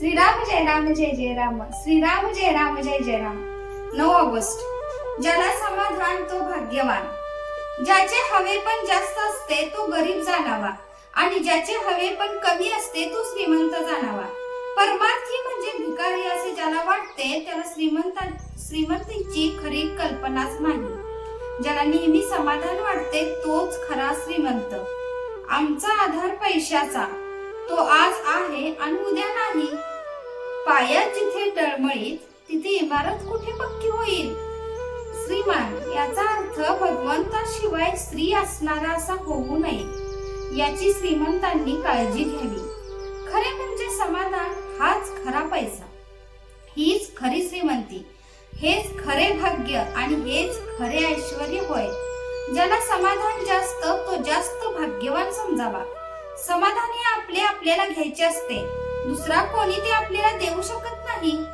श्रीराम जय राम जय जय राम. श्रीराम जय राम जय जय राम. नऊ ऑगस्ट. ज्याला समाधान तो भाग्यवान. ज्याचे हवे पण जास्त असते तो गरीब जाणावा. आणि ज्याचे हवे पण कमी असते तो श्रीमंत जाणावा. परमार्थी म्हणजे भिकारी असे ज्याला वाटते त्याला श्रीमंत श्रीमंतीची खरी कल्पनाच नाही. ज्याला नेहमी समाधान वाटते तोच खरा श्रीमंत. आमचा आधार पैशाचा. तो आज आहे आणि उद्या नाही. पायात जिथे डळमळीत तिथे इमारत कुठे पक्की होईल? श्रीमान याचा अर्थ भगवंताशिवाय स्त्री असणारा असा होऊ नये याची श्रीमंतांनी काळजी घ्यावी. खरे म्हणजे समाधान हाच खरा पैसा. हीच खरी श्रीमंती हेच खरे भाग्य आणि हेच खरे ऐश्वर होय. ज्याला समाधान जास्त तो जास्त भाग्यवान समजावा. समाधानी आपले आपल्याला घ्यायचे असते. दुसरा कोणी ते आपल्याला देऊ शकत नाही.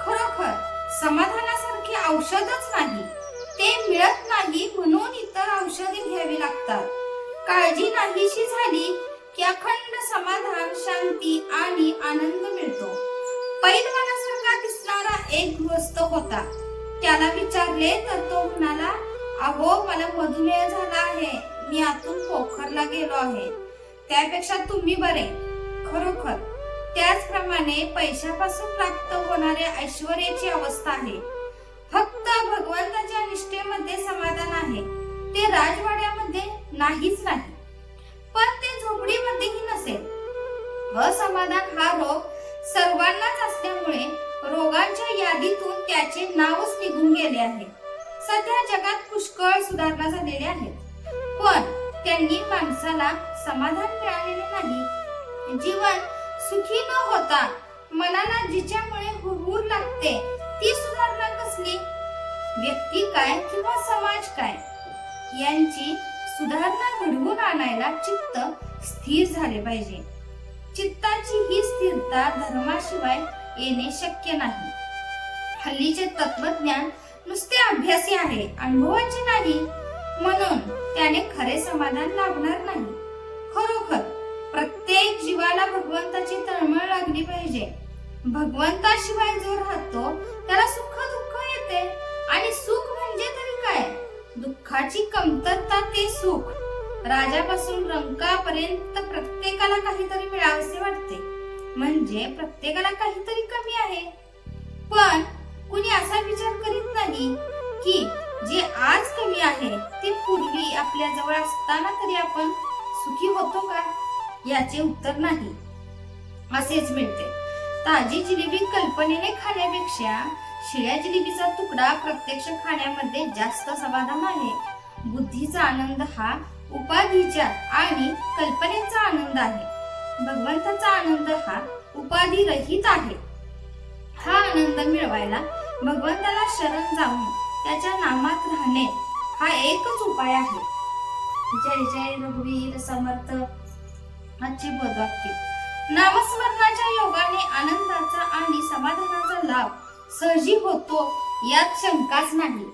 खरोखर समाधानासारखे औषधच नाही. ते मिळत नाही म्हणून इतर औषधे घ्यावी लागतात. काळजी नाहीशी झाली की अखंड समाधान शांती आणि आनंद मिळतो. पैलवानासारखा दिसणारा एक गृहस्थ होता. त्याला विचारले तर तो म्हणाला अहो मला मधुमेह झाला आहे. मी आतून पोखरला गेलो आहे. त्यापेक्षा तुम्ही बरे. खरोखर. त्याचप्रमाणे पैशापासून प्राप्त होणाऱ्या ऐश्वर्याची अवस्था आहे. फक्त भगवंताच्या निष्ठेमध्ये समाधान आहे. ते राजवाड्यामध्ये नाहीच नाही पण ते झोपडीमध्येही नसेल. असमाधान हा रोग सर्वांनाच असल्यामुळे रोगांच्या यादीतून त्याचे नावच निघून गेले आहे. सध्या जगात पुष्कळ सुधारणा झालेल्या आहेत. पण त्यांनी माणसाला समाधान मिळालेले नाही. जीवन सुखी न होता मनाला जिच्यामुळे हुरहुर लागते ती सुधारणा कसली? व्यक्ती काय किंवा समाज काय? यांची सुधारणा घडवून आणायला चित्त स्थिर झाले पाहिजे. चित्ताची ही स्थिरता धर्माशिवाय येणे शक्य नाही. हल्लीचे तत्वज्ञान नुसते अभ्यासी आहे अनुभवाचे नाही. म्हणून त्याने खरे समाधान लाभणार नाही. खरोखर प्रत्येक जीवाला भगवंताची तळमळ लागली पाहिजे. भगवंताशिवाय जो राहतो त्याला सुख दुःख येते. आणि सुख म्हणजे तरी काय? दुःखाची कमतरता ते सुख. राजापासून रंकापर्यंत प्रत्येकाला काहीतरी मिळावसे वाटते. म्हणजे प्रत्येकाला काहीतरी कमी आहे. पण कुणी असा विचार करीत नाही की पूर्वी आपल्या जवळ असताना तरी आपण सुखी होतो का? याचे उत्तर नाही. असेच मिळते. ताजी जिलेबी कल्पनेने खाण्यापेक्षा शिळ्या जिलेबीचा तुकडा प्रत्यक्ष खाण्यामध्ये जास्त समाधान आहे. बुद्धीचा आनंद हा उपाधीच्या आणि कल्पनेचा आनंद आहे. भगवंताचा आनंद हा उपाधी रहित आहे. हा आनंद मिळवायला भगवंताला शरण जाऊन त्याच्या नामात राहणे हा एकच उपाय आहे. जय जय रघुवीर समर्थ. आजचे बोधवाक्य. नामस्मरणाच्या योगाने आनंदाचा आणि समाधानाचा लाभ सहजी होतो यात शंकाच नाही.